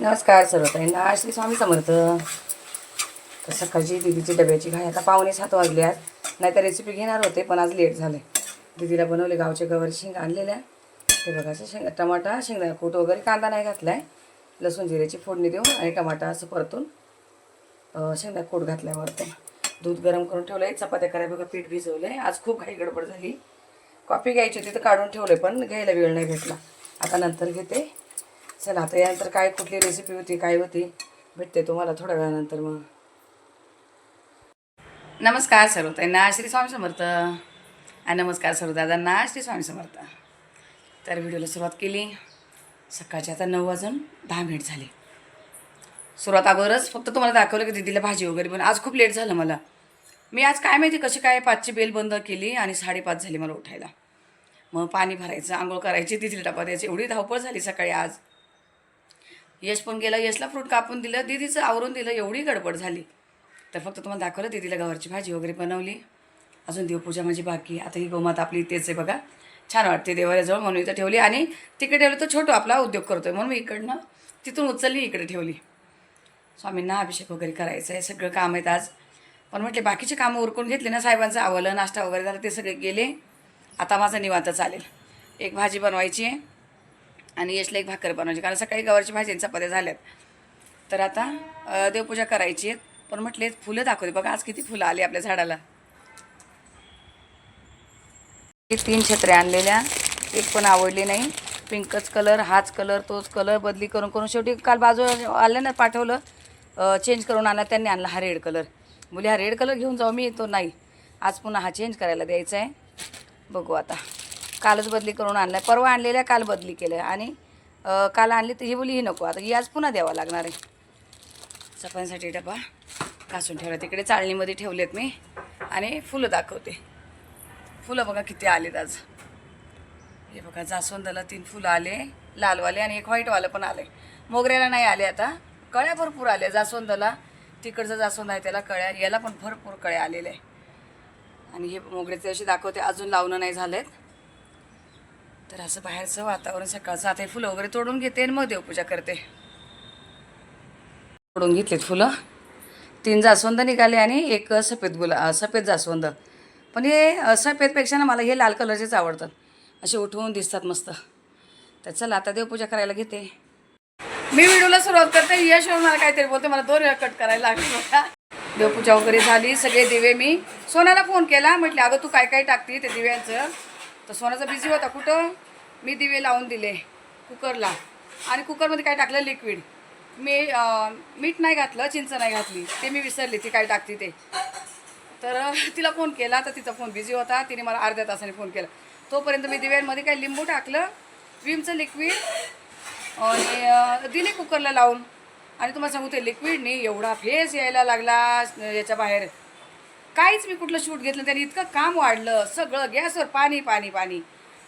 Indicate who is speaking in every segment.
Speaker 1: नमस्कार सर्वताईंना. श्री स्वामी समर्थ. तर सकाळची दिदीची डब्याची घाई. आता पाहुणे सात वाजले आज नाही तर रेसिपी घेणार होते पण आज लेट झाले दिदीला बनवले गावच्या गवारी शेंग आणलेल्या. ते बघा असं शेंग टमाटा शेंगदा कूट वगैरे कांदा नाही घातला आहे लसूण जिऱ्याची फोडणी देऊन आणि टमाटा असं परतून शेंगदा कोट घातल्यावर ते दूध गरम करून ठेवलं आहे चपात्या करायला बघा पीठ भिजवलं आहे आज खूप घाई गडबड झाली. कॉफी घ्यायची होती तर काढून ठेवले पण घ्यायला वेळ नाही भेटला. आता नंतर घेते. चला आता यानंतर काय कुठली रेसिपी होती काय होती भेटते तुम्हाला थोड्या वेळानंतर मग. नमस्कार सर्वताईंना श्री स्वामी समर्थ. आणि नमस्कार सर्व दादांना श्री स्वामी समर्थ. तर व्हिडिओला सुरुवात केली. सकाळची आता नऊ वाजून दहा मिनिट झाली. सुरुवात अगोदरच फक्त तुम्हाला दाखवलं की दिदीला भाजी वगैरे पण आज खूप लेट झालं मला. मी आज काय माहिती कशी काय पाचची बेल बंद केली आणि साडेपाच झाली मला उठायला. मग पाणी भरायचं आंघोळ करायची दिदीला डबा द्यायची एवढी धावपळ झाली सकाळी आज. यश पण गेला यशला फ्रूट कापून दिलं दीदीचं आवरून दिलं एवढी गडबड झाली. तर फक्त तुम्हाला दाखवलं दीदीला गवारची भाजी वगैरे बनवली. अजून देवपूजा माझी बाकी. आता ही गोमात आपली तेच आहे बघा. छान वाटते देवाऱ्याजवळ म्हणून इथं ठेवली. आणि तिकडे ठेवलं तर छोटं आपला उद्योग करतोय. म्हणून मी इकडनं तिथून उचलली इकडे ठेवली. स्वामींना अभिषेक वगैरे करायचं आहे. सगळं काम आहेत आज. पण म्हटले बाकीचे कामं उरकून घेतले ना साहेबांचं. आवलं नाश्ता वगैरे झालं ते सगळे गेले. आता माझं निवांत चालेल. एक भाजी बनवायची आहे. आणि यशला एक भाकर बनवायची. कारण सकाळी गवारची भाजी आणि चपात्या झाल्यात. तर आता देवपूजा करायची आहेत. पण म्हटले फुलं दाखवते. बघा आज किती फुलं आली आपल्या झाडाला. हे तीन छत्र्या आणलेल्या. एक पण आवडली नाही. पिंकच कलर हाच कलर तोच कलर बदली करून करून शेवटी काल बाजू आल्यानं पाठवलं. चेंज करून आणला त्यांनी आणला हा रेड कलर मुली हा रेड कलर घेऊन जाऊ मी तो नाही. आज पुन्हा हा चेंज करायला द्यायचा आहे. बघू आता. कालच बदली करून आणलाय. परवा आणलेल्या काल बदली केल्या. आणि काल आणली तर ही बोली ही नको आता ही आज पुन्हा द्यावा लागणार आहे. चपातीसाठी डबा घासून ठेवला. तिकडे चाळणीमध्ये ठेवलेत मी. आणि फुलं दाखवते. फुलं बघा किती आलेत आज. हे बघा जास्वंदाला तीन फुलं आले लालवाले आणि एक व्हाईटवालं पण आले मोगऱ्याला नाही आले आता. कळ्या भरपूर आल्या. जास्वंदाला तिकडचं जास्वंद आहे त्याला कळ्या याला पण भरपूर कळ्या आलेल्या आहे आणि हे मोगऱ्याचे असे दाखवते अजून लावणं नाही झालेत. तर असं बाहेरचं वातावरण सकाळचं आता हे फुलं वगैरे तोडून घेते आणि मग देवपूजा करते. तोडून घेतलेत फुलं. तीन जास्वंद निघाले आणि एक सफेद गुला सफेद जास्वंद. पण हे सफेदपेक्षा ना मला हे लाल कलरचेच आवडतात. असे उठवून दिसतात मस्त. तर चला आता देवपूजा करायला घेते. मी व्हिडिओला सुरुवात करते. यश मला काहीतरी बोलते. मला दोन वेळा कट करायला लागले देवपूजा वगैरे झाली. सगळे दिवे मी सोनाला फोन केला. म्हटले अगं तू काय काय टाकते? ते दिव्यांचं. तर सोनाचा बिझी होता. कुठं? मी दिवे लावून दिले कुकरला. आणि कुकरमध्ये काय टाकलं? लिक्विड. मी मीठ नाही घातलं चिंच नाही घातली. ते मी विसरली ती काय टाकते ते. तर तिला फोन केला तर तिचा फोन बिझी होता. तिने मला अर्ध्या तासाने फोन केला. तोपर्यंत मी दिव्यांमध्ये काय लिंबू टाकलं विमचं लिक्विड आणि दिले कुकरला लावून. आणि तुम्हाला सांगू ते लिक्विडनी एवढा फेस यायला लागला याच्या बाहेर. काहीच मी कुठलं शूट घेतलं त्याने इतकं काम वाढलं. सगळं गॅसवर पाणी पाणी पाणी.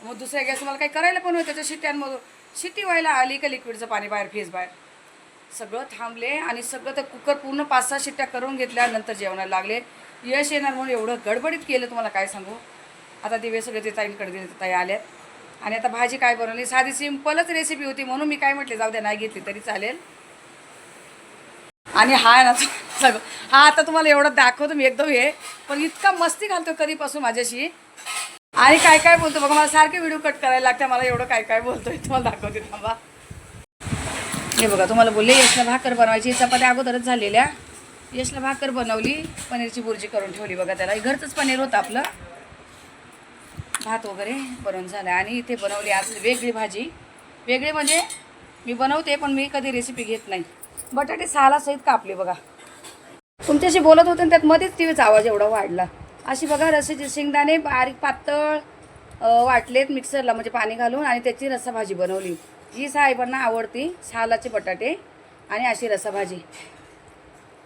Speaker 1: मग दुसऱ्या गॅस मला काही करायला पण होतं त्याच्या शिट्ट्यांमधून शिट्टी व्हायला आली का लिक्विडचं पाणी बाहेर फेस बाहेर? सगळं थांबले आणि सगळं तर कुकर पूर्ण पाच सहा शिट्ट्या करून घेतल्यानंतर जेवणाला लागले. यश येणार म्हणून एवढं गडबडीत केलं तुम्हाला काय सांगू? आता दिवे सगळे ते ताईंकडे दिले ताई आल्यात आणि आता भाजी काय बनवली? साधी सिम्पलच रेसिपी होती म्हणून मी काय म्हटले जाऊ द्या नाही घेतली तरी चालेल. आणि हा आहे ना सगळं. हा आता तुम्हाला एवढं दाखवतो मी एकदम हे पण इतका मस्ती घालतो कधीपासून माझ्याशी. आणि काय काय बोलतो बघा मला सारखे व्हिडिओ कट करायला लागते मला एवढं काय काय बोलतोय तुम्हाला दाखवते थांबा. हे बघा तुम्हाला बोलले यशला भाकर बनवायची चपात्या अगोदरच झालेल्या. यशला भाकर बनवली पनीरची बुर्जी करून ठेवली बघा त्याला. घरचंच पनीर होतं आपलं. भात वगैरे बनवून झालं. आणि इथे बनवली आज वेगळी भाजी. वेगळी म्हणजे मी बनवते पण मी कधी रेसिपी घेत नाही. बटाटे सहाला सहित कापले बघा. तुमच्याशी बोलत होते त्यात मध्येच टी व्हीचा आवाज एवढा वाढला. अशी बघा रसाचे शेंगदाणे बारीक पातळ वाटलेत मिक्सरला म्हणजे पाणी घालून आणि त्याची रस्साभाजी बनवली. ही साहेबांना आवडती सालाचे बटाटे आणि अशी रसाभाजी.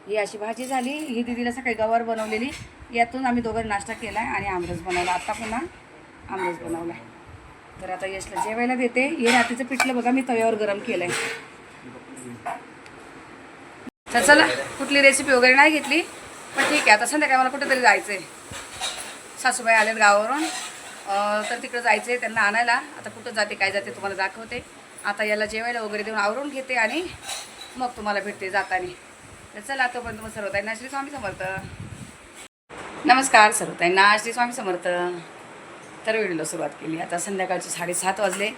Speaker 1: ही अशी भाजी झाली. ही दिदीला सकाळी गवार बनवलेली. यातून आम्ही दोघं नाश्ता केला आहे आणि आमरस बनवला. आत्ता पुन्हा आमरस बनवला आहे तर आता यशला जेवायला देते. हे रात्रीचं पिठलं बघा मी तव्यावर गरम केलं आहे तर चला कुठली रेसिपी वगैरे नाही घेतली पण ठीक आहे आता संध्याकाळी मला कुठेतरी जायचं आहे सासूबाई आलेत गावावरून. तर तिकडं जायचं आहे त्यांना आणायला. आता कुठं जाते काय जाते तुम्हाला दाखवते. आता याला जेवायला वगैरे देऊन आवरून घेते आणि मग तुम्हाला भेटते जाताना. तर चला तोपर्यंत मग सर्वताईंना श्री स्वामी समर्थ. नमस्कार सर्वताईंना श्री स्वामी समर्थ. तर व्हिडिओला सुरुवात केली. आता संध्याकाळचे साडेसात वाजले.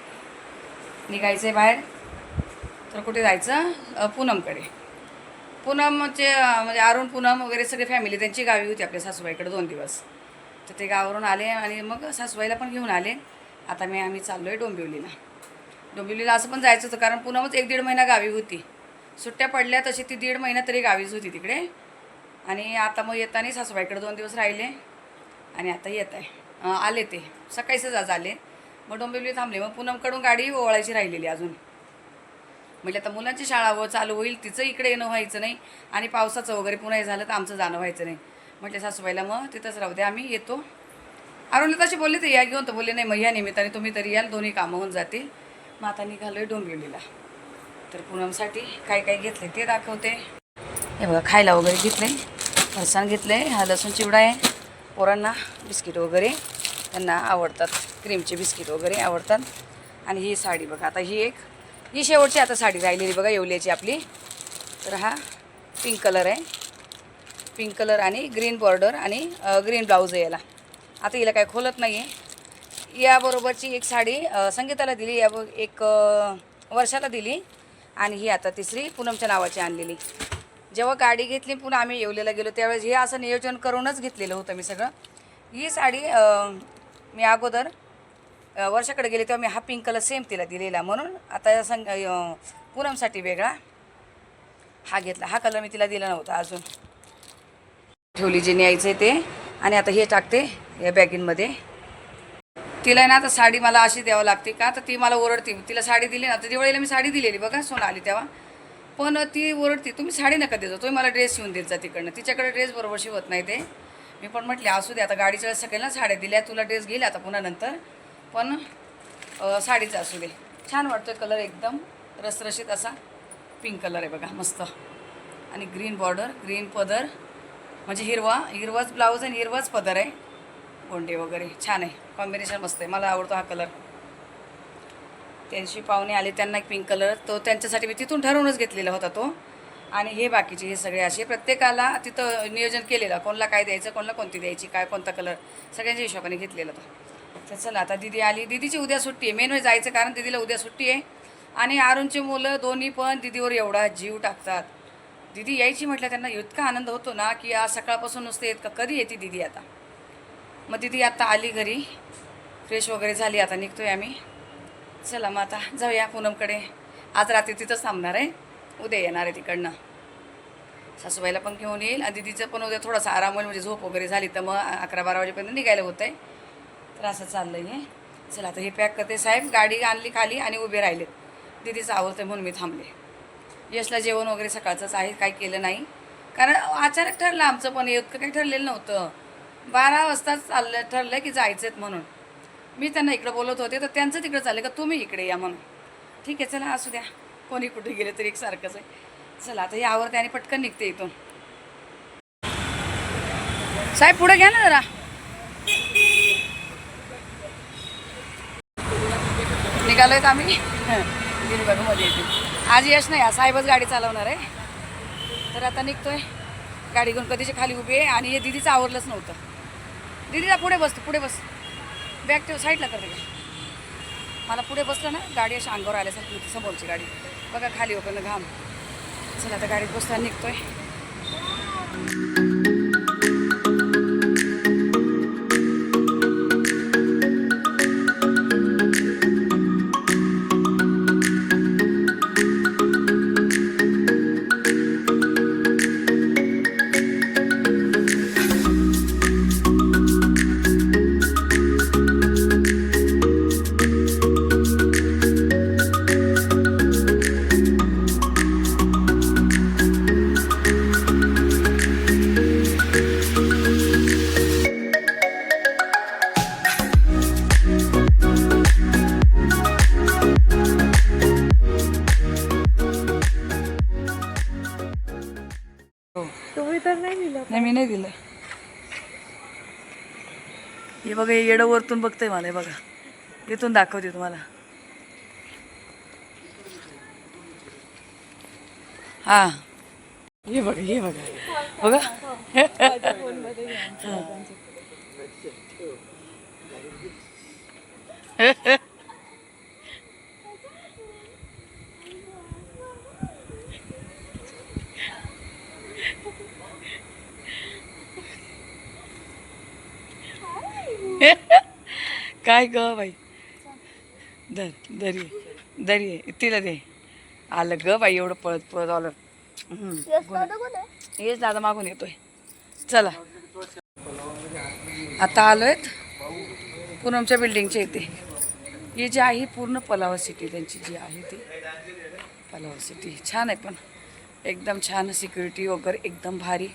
Speaker 1: निघायचं आहे बाहेर. तर कुठे जायचं? पूनमकडे. पूनमचे म्हणजे अरुण पूनम वगैरे सगळी फॅमिली त्यांची गावी होती आपल्या सासूबाईकडे दोन दिवस. तर ते गावावरून आले आणि मग सासूबाईला पण घेऊन आले. आता मी आम्ही चाललो आहे डोंबिवलीला. डोंबिवलीला असं पण जायचं होतं कारण पूनमच एक दीड महिना गावी होती. सुट्ट्या पडल्या तशी ती दीड महिना तरी गावीच होती तिकडे. आणि आता मग येताना सासूबाईकडे दोन दिवस राहिले. आणि आता येत आहे. आले ते. सकाळीच आज आले मग डोंबिवली थांबले. मग पूनमकडून गाडी ओवाळायची राहिलेली अजून. म्हणजे आता मुलांची शाळा व चालू होईल तिचं इकडे येणं व्हायचं नाही आणि पावसाचं वगैरे पुन्हा हे झालं तर आमचं जाणं व्हायचं नाही. म्हटलं सासूबाईला मग तिथंच राहू दे आम्ही येतो. अरुणला तशी बोलले तर या घेऊन तर बोलले नाही मग या निमित्ताने तुम्ही तरी याल दोन्ही कामं होऊन जातील. मग आता निघालो आहे डोंबिवलीला. तर पूनमसाठी काय काय घेतलं ते दाखवते. हे बघा खायला वगैरे घेतलं आहे फरसाण आहे हा लसूण चिवडा आहे पोरांना बिस्किट वगैरे. त्यांना आवडतात. क्रीमचे बिस्किट वगैरे आवडतात. आणि ही साडी बघा आता ही एक ही शेवटची आता साडी राहिलेली बघा येवल्याची आपली. तर हा पिंक कलर आहे. पिंक कलर आणि ग्रीन बॉर्डर आणि ग्रीन ब्लाऊज आहे याला. आता हिला काय खोलत नाही आहे याबरोबरची एक साडी संगीताला दिली या एक वर्षाला दिली. आणि ही आता तिसरी पूनमच्या नावाची आणलेली. जेव्हा गाडी घेतली पुन्हा आम्ही येवलेला गेलो त्यावेळेस हे असं नियोजन करूनच घेतलेलं होतं मी सगळं. ही साडी मी अगोदर वर्षाकडे गेले तेव्हा मी हा पिंक कलर सेम तिला दिलेला. म्हणून आता संग पूनमसाठी वेगळा हा घेतला. हा कलर मी तिला दिला नव्हता अजून. ठेवली जे न्यायचं आहे ते आणि आता हे टाकते या बॅगिनमध्ये तिला आहे ना आता साडी मला अशी द्यावं लागते का? तर ती मला ओरडते. तिला साडी दिली ना तर दिवाळीला मी साडी दिलेली बघा सोनं आली तेव्हा. पण ती ओरडते तुम्ही साडी नका देतो तुम्ही मला ड्रेस शिवून देत जा तिकडनं. तिच्याकडे ड्रेस बरोबर शिवत नाही ते. मी पण म्हटले असू दे आता गाडीच्या वेळेस सगळ्यांना साड्या दिल्या तुला ड्रेस घेईल आता पुन्हा नंतर. पण साडीचा असू दे. छान वाटतोय कलर एकदम. रसरशीत असा पिंक कलर आहे बघा मस्त. आणि ग्रीन बॉर्डर ग्रीन पदर. म्हणजे हिरवा हिरवाच ब्लाऊज आणि हिरवाच पदर आहे. गोंडे वगैरे. छान आहे. कॉम्बिनेशन मस्त आहे. मला आवडतो हा कलर त्यांची पाहुणे आले त्यांना एक पिंक कलर तो त्यांच्यासाठी मी तिथून ठरवूनच घेतलेला होता तो. आणि हे बाकीचे हे सगळे असे प्रत्येकाला तिथं नियोजन केलेलं कोणाला काय द्यायचं कोणाला कोणती द्यायची काय कोणता कलर सगळ्यांच्या हिशोबाने घेतलेला तो. तर चला आता दिदी आली. दिदीची उद्या सुट्टी आहे. मेन म्हणजे जायचं कारण दिदीला उद्या सुट्टी आहे. आणि अरुणची मुलं दोन्ही पण दिदीवर एवढा जीव टाकतात. दिदी यायची म्हटलं त्यांना इतका आनंद होतो ना की आज सकाळपासून नुसते येत का कधी येते दिदी आता? मग दिदी आता आली घरी. फ्रेश वगैरे झाली आता निघतोय आम्ही. चला मग आता जाऊया पूनमकडे. आज रात्री तिथंच थांबणार आहे. उद्या येणार आहे तिकडनं. सासूबाईला पण घेऊन येईल आणि दिदीचं पण उद्या थोडासा आराम होईल म्हणजे झोप वगैरे झाली तर मग अकरा बारा वाजेपर्यंत निघायला होतं आहे तर असं चाललं आहे चला आता हे पॅक करते साहेब. गाडी आणली खाली आणि उभे राहिलेत. दिदीचं आवडतं म्हणून मी थांबले. यशला जेवण वगैरे सकाळचंच आहे काही केलं नाही. कारण अचानक ठरलं आमचं पण इतकं काही ठरलेलं नव्हतं. बारा वाजता चाललं ठरलं की जायचं म्हणून. मी त्यांना इकडं बोलत होते तर त्यांचं तिकडं चाललं का? तुम्ही इकडे या म्हणून. ठीक आहे चला असू द्या. कोणी कुठे गेले तरी एक सारखंच आहे. चला आता हे आवडते आणि पटकन निघते इथून. साहेब पुढे घ्या ना जरा. निघालोय का आम्ही? गिरीबागमध्ये येते. आज यश नाही साहेबच गाडी चालवणार आहे. तर आता निघतोय. गाडी घेऊन कधीची खाली उभी आहे आणि हे दिदीचं आवरलंच नव्हतं. दिदीला पुढे बसतो पुढे बस. बॅग ठेव साईडला करते का मला पुढे बसलं ना गाडी अशी अंगावर आल्यासारखी होती समोरची गाडी. बघा खाली ओपन घाम. चला आता गाडीत बसता निघतोय. येडं वरतून बघतंय मला बघा. इथून दाखवते तुम्हाला. हा. हे बघा हे बघा. बघा. काय ग बाई? धर दरी दरी तिला दे. आलं ग बाई एवढं पळत पळत आलं. हेच दादा मागून येतोय. चला. आता आलोय पूनमच्या बिल्डिंगच्या इथे. ही जी आहे पूर्ण पलावा सिटी त्यांची जी आहे ती. पलावा सिटी छान आहे पण. एकदम छान सिक्युरिटी वगैरे एकदम भारी.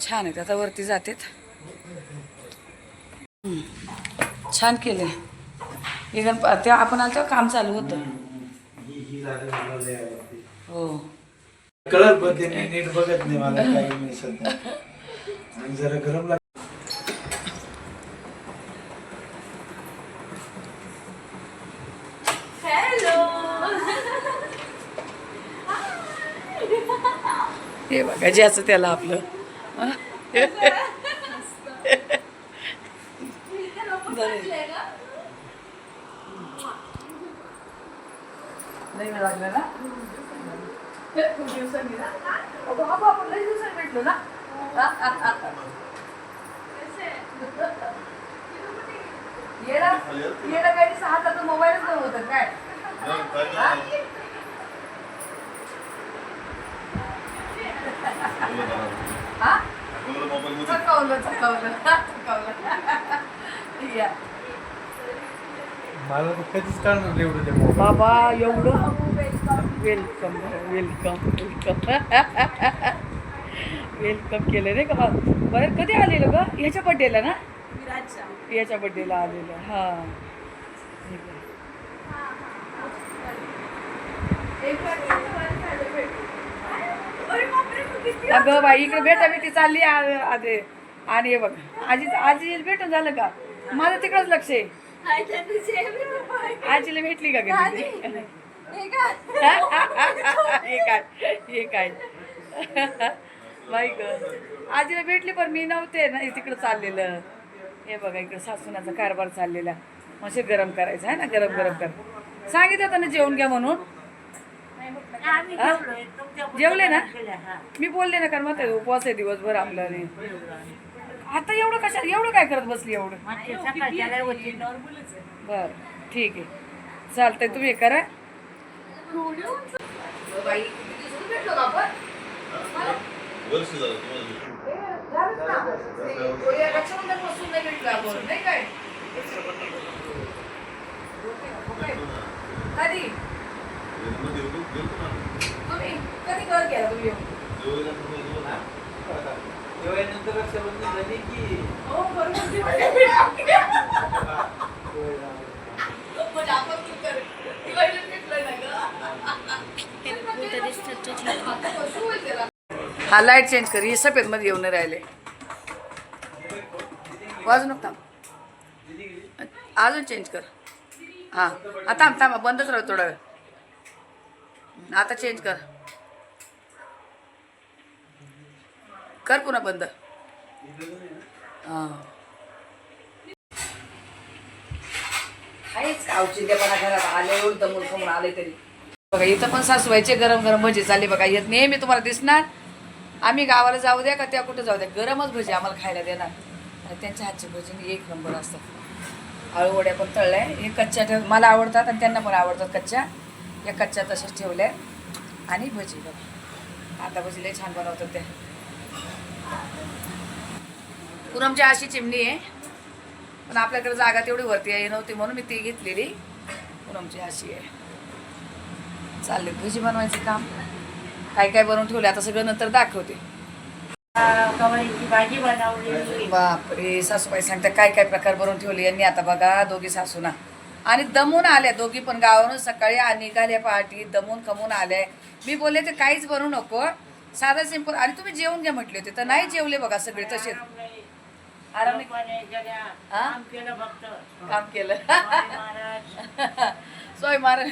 Speaker 1: छान आहेत. आता वरती जातेत. छान केले हे गणप ते आपण आलो तेव्हा काम चालू होतं. हो
Speaker 2: कळत बघते मी नीट बघत नाही मला काही नाही. सध्या आणि जरा गरम लाग
Speaker 1: हे बघा ज्याचं त्याला आपलं हं? बरं आहे. नाही वेळ लागला ना? खूप दिवसांनी ना? अगं, बाबा, आपण लई दिवसांनी भेटलो ना? येडा येडा काही सहा हाताचा मोबाईलच नव्हतं काय? हा? हा? चकावलं चकावलं चकावलं. या
Speaker 2: मला तर कधीच कळणार नाही एवढं ते मोबाईल.
Speaker 1: बाबा एवढं? वेलकम वेलकम वेलकम वेलकम केलं रे का? बा बरं कधी आलेलं ग? ह्याच्या बड्डेला ना? याच्या बड्डेला आलेलं. हा. अगं बाई इकडे भेटा भेटी चालली आ- आधे आणि हे बघ आजी आजी भेटून झालं का? माझं तिकडंच लक्ष आहे. आजीला भेटली का कधी? हे काय? हे काय? बाई ग. आजीला भेटली पण मी नव्हते. ना तिकडं चाललेलं. हे बघा इकडं सासूनाचा कारभार चाललेला. मग गरम करायचं आहे ना? गरम गरम कर. सांगितलं होतं ना जेवण घ्या म्हणून? जेवले ना? मी बोलले ना कारण मग उपवास आहे दिवसभर आपलं आणि आता एवढं कशा एवढं काय करत बसली एवढं? बर ठीक आहे. चालतंय तुम्ही हे करा.
Speaker 3: वर्ष झालं तुम्हाला
Speaker 1: कधी कधी घर गेला तुम्ही.
Speaker 2: रक्षाबंधन झाली की
Speaker 1: हो बरोबर पण आपण तू कर. दिवाळीला भेटलोय ना गं. आता कसं होईल त्याला? हा लाइट चेंज कर. ही सफेदमध्ये येऊन नाही राहिले. वाजू नको थांब. अजून चेंज कर. हां. आता थांब थांब. बंदच राहू थोडा वेळ. आता चेंज कर. कर पुन्हा बंद. हां. घरात आले एवढं दमून खमून आले तरी? बघा इथं पण सासूबाईचे गरम गरम भजी चालले बघा येत नेहमी तुम्हाला दिसणार. आम्ही गावाला जाऊ द्या का त्या कुठं जाऊ द्या? गरमच भजी आम्हाला खायला देणार. आणि त्यांच्या हातची भजी एक नंबर असतात. आळू वड्या पण तळल्या. हे कच्च्या ठेव मला आवडतात आणि त्यांना पण आवडतात कच्च्या. या कच्च्या तशाच ठेवल्या. आणि भजी बघा. आता भजी लई छान बनवतात त्या. पुनमची अशी चिमणी आहे. पण आपल्याकडे जागा तेवढी वरती आहे नव्हती म्हणून मी ती घेतलेली. पूनमची अशी आहे. चालले भजी बनवायचं काम. काय काय बनवून ठेवले आता सगळं नंतर दाखवते. बापरे सासूबाई सांगता काय काय प्रकार बनवून ठेवले यांनी आता बघा दोघी सासूना. आणि दमून आल्या दोघी पण गावावरून सकाळी निघाल्या पहाटी दमून खमून आल्या. मी बोलले ते काहीच बनवू नको. साधा सिंपल आणि तुम्ही जेवून घ्या म्हटले होते. तर नाही जेवले बघा सगळे तसेच. आराम
Speaker 4: काम केलं.
Speaker 1: सोय महाराज.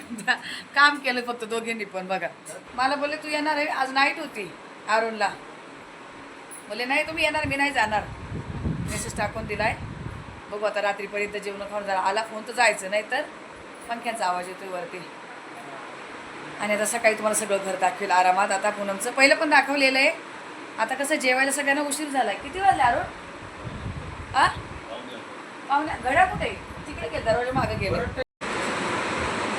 Speaker 1: काम केलं फक्त दोघींनी पण बघा. मला बोलले तू येणार आहे? आज नाईट होती अरुणला. बोले नाही तुम्ही येणार. मी नाही जाणार. मेसेज टाकून दिलाय. बघू आता रात्रीपर्यंत जेवण खाऊन जरा आला फोन तर जायचं नाही तर पंख्यांचा आवाज येतोय वरती. आणि आता सकाळी तुम्हाला सगळं घर दाखवेल आरामात. आता पूनमचं पहिलं पण दाखवलेलं आहे. आता कसं जेवायला सगळ्यांना उशीर झालाय. किती वाजले अरुण? आ? पाहुण्या घड्या कुठे? तिकडे गेलं दरवाजा मागे गेलो.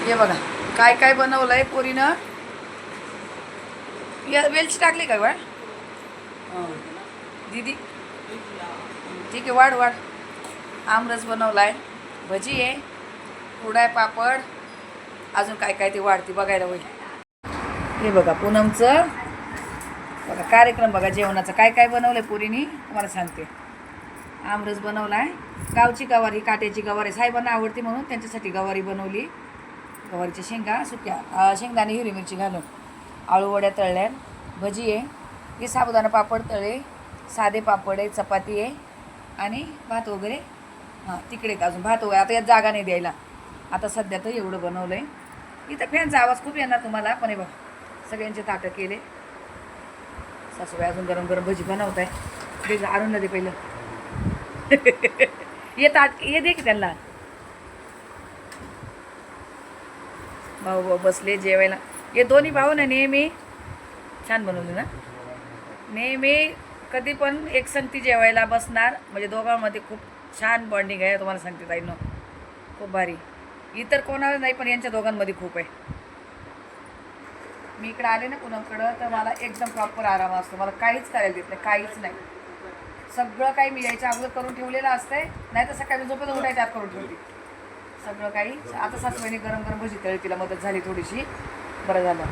Speaker 1: हे बघा काय काय बनवलं आहे पोरीनं? या वेलची टाकली का वाढ हो. दीदी? ठीक आहे वाढ वाढ. आमरस बनवला आहे भजी आहे. कुडाय पापड. अजून काय काय ते वाढते बघायला होईल. हे बघा पूनमचं बघा कार्यक्रम बघा जेवणाचं. काय काय बनवलं आहे पुरीनी? तुम्हाला सांगते. आमरस आहे गावची गवारी काट्याची गवारी. साहेबांना आवडते म्हणून त्यांच्यासाठी गवारी बनवली. गवारीच्या शेंगा सुक्या शेंगदाणे हिरवी मिरची घालून. आळूवड्या तळल्या. भजी आहे. हे साबुदाणा पापड तळे. साधे पापड आहे चपाती आहे. आणि भात वगैरे. हां तिकडे अजून. भात वगैरे. आता यात जागा नाही द्यायला. आता सध्या तर एवढं बनवलं आहे इथं फॅनचा आवाज खूप येणार तुम्हाला. पण हे बघ सगळ्यांचे ताटं केले. सासूबाई अजून गरम गरम भजी बनवत आहे दे आणून दे पहिलं. ये ताट ये दे की त्यांना. भाऊ भाऊ बसले जेवायला. हे दोन्ही भाऊ ना नेहमी छान बनवले ना. नेहमी कधी पण एक संगती जेवायला बसणार. म्हणजे दोघांमध्ये खूप छान बॉन्डिंग आहे तुम्हाला सांगते ताईनं खूप भारी. इतर कोणाला नाही पण यांच्या दोघांमध्ये खूप आहे. मी इकडे आले ना पुनमकडं तर मला एकदम प्रॉपर आराम असतो. मला काहीच करायला देत नाही काहीच नाही. सगळं काही मी यायच्या अगोदर करून ठेवलेलं असतंय नाही तर सकाळी मी झोपेत उठायच्या आत करून ठेवली सगळं काही. आता सासूबाईने गरम गरम भजी तळी तिला मदत झाली थोडीशी. बरं झालं.